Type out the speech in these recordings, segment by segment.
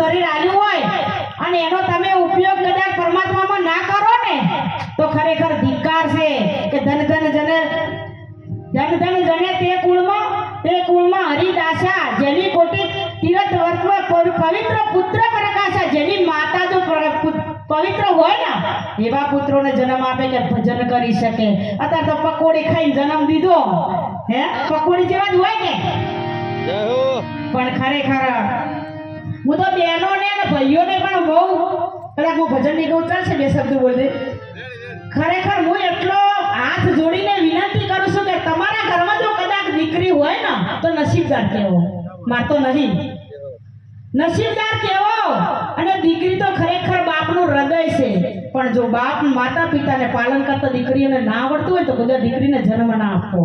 શરીર આવ્યું હોય અને એનો તમે ઉપયોગ કદાચ પરમાત્મામાં ના કરો ને તો ખરેખર ધિક્કાર છે કે ધન ધન જને ધન ધન જને તે કુળમાં તે કુળમાં હરિદાસા જેની કોટી તીરથ વર્તવ પવિ- પવિત્ર પુત્ર પ્રકાશા જેની માતા જો પવિત્ર હોય ને એવા પુત્રોને જન્મ આપે કે ભજન કરી શકે. અત્યારે તો પકોડી ખાઈને જન્મ દીધો. હે? પકોડી જેવા જ હોય કે પણ ખરેખર હું તો બહેનોને અને ભાઈઓને પણ બહુ કદાચ હું ભજન નહીં કહું ચાલશે બે શબ્દ બોલ ખરેખર હું એટલો હાથ જોડીને વિનંતી કરું છું કે તમારા ઘરમાં જો કદાચ દીકરી હોય ને તો નસીબદાર કહેવો. માર તો નહીં. નસીબદાર કહેવો. અને દીકરી તો ખરેખર બાપનું હૃદય છે. પણ જો બાપ માતા પિતાને પાલન કરતા દીકરીઓને ના આવડતું હોય તો બધા દીકરીને જન્મ ના આપવો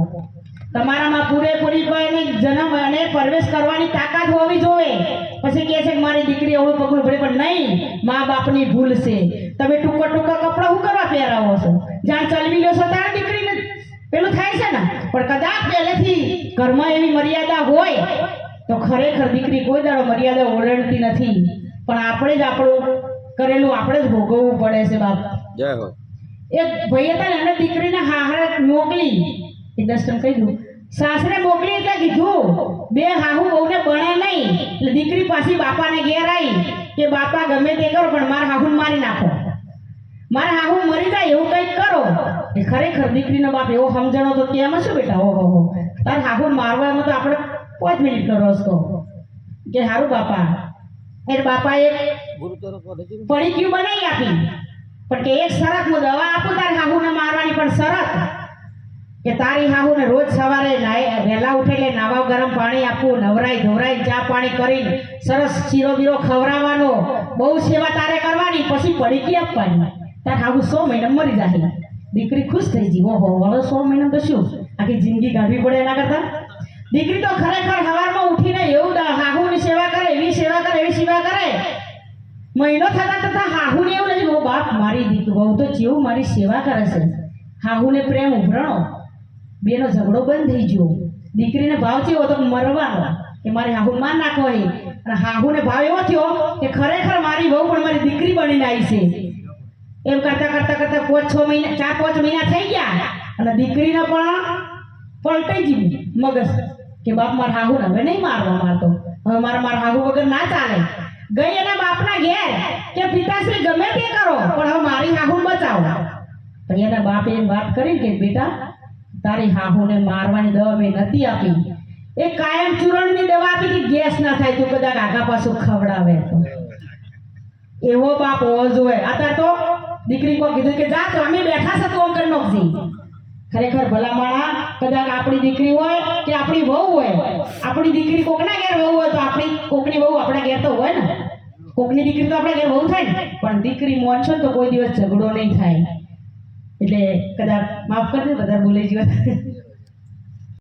તમારામાં પૂરેપૂરી કોઈની જન્મ અને પ્રવેશ કરવાની તાકાત હોવી જોઈએ. પછી કહે છે કે મારી દીકરી હવે પગલું ભરે પણ નહીં મા બાપની ભૂલ છે. તમે ટૂંકા ટૂંકા કપડાં શું કરવા પહેરાવો છો? જ્યાં ચલવી લો છો ત્યારે દીકરીને? પેલું થાય છે ને? પણ કદાચ પહેલેથી ઘરમાં એવી મર્યાદા હોય તો ખરેખર દીકરી કોઈ દાડો મર્યાદા ઓળંગતી નથી. પણ આપણે જ આપણું કરેલું આપણે જ ભોગવવું પડે છે બાપ. જય હો. એક ભાઈ હતા ને એમને દીકરીને હાહરે મોકલી. એ દર્શન કહી દઉં. સાસરે મોકલી એટલે કીધું, બે હાહુ બહુને બણે નહીં, એટલે દીકરી પાછી બાપાને ઘેર આવી કે બાપા ગમે તે કરો, પણ મારા હાહુને મારી નાખો. મારા હાહુ મરી જાય એવું કંઈક કરો. એ ખરેખર દીકરીનો બાપ એવો સમજણો તો કેમ શું બેટા? ઓહો, હો તાર હાહુ મારવામાં તો આપણે પાંચ મિનિટનો રસ્તો કે હારું બાપા. એ બાપાએ પડી પદ્ધતિ બનાવી આપી. પણ કે એક શરત હું દવા આપું તાર હાહુને મારવાની, પણ શરત કે તારી હાહુને રોજ સવારે વહેલા ઉઠે એટલે નાવા ગરમ પાણી આપવું, નવરાઈ ધોરાઈ ચા પાણી કરીને સરસ શીરો બીરો ખવડાવવાનો. બહુ સેવા તારે કરવાની, પછી પડીકી આપવાની. તાર હાહુ સો મહિના મરી જાય દીકરી ખુશ થઈ જી ઓહો હવે સો મહિના તો શું આખી જિંદગી કાઢવી પડે એના કરતા. દીકરી તો ખરેખર સવારમાં ઉઠીને એવું હાહુની સેવા કરે, એવી સેવા કરે, એવી સેવા કરે. મહિનો થતા થતા હાહુને એવું નથી ઓ બાપ, મારી દીકરી બહુ તો જેવું મારી સેવા કરે છે. હાહુને પ્રેમ ઉભરાણો. બેનો ઝઘડો બંધ થઈ ગયો. દીકરીને ભાવ થયો તો મરવાનો. કે મારે હાહુ માર નાખો એ અને હાહુને ભાવ એવો થયો કે ખરેખર મારી બહુ પણ મારી દીકરી બનીને આવી છે. એમ કરતા કરતા કરતા પાંચ છ મહિના, ચાર પાંચ મહિના થઈ ગયા. અને દીકરીને પણ પલટાઈ ગયું મગજ. કે બાપ, મારા હાહુને હવે નહીં મારવા મારતો હવે મારા મારા હાહુ વગર ના ચાલે. ગઈ એના બાપના ઘેર કે પિતાશ્રી ગમે તે કરો, પણ હવે મારી હાહુ બચાવો. તો એના બાપે એમ વાત કરી કે, બેટા તારી હાહુને મારવાની દવા મેં નથી આપી. એ કાયમ ચૂરણની દવા આપી કે ગેસ ના થાય, તું કદાચ આગા પાછું ખવડાવે તો. એવો બાપ હોવો જોઈએ. અત્યારે તો દીકરી કોઈ કીધું કે, જા તો અમે બેઠા છે તો અંકલ કરી ખરેખર ભલા માણા કદાચ આપણી દીકરી હોય કે આપણી વહુ હોય. આપણી દીકરી કોકના ઘેર વહુ હોય તો આપણી કોકની વહુ આપણા ઘેર તો હોય ને. કોકની દીકરી તો આપણા ઘેર વહુ થાય ને. પણ દીકરી મોન છો તો કોઈ દિવસ ઝઘડો નહીં થાય. એટલે કદાચ માફ કરજો બધા બોલે જીવત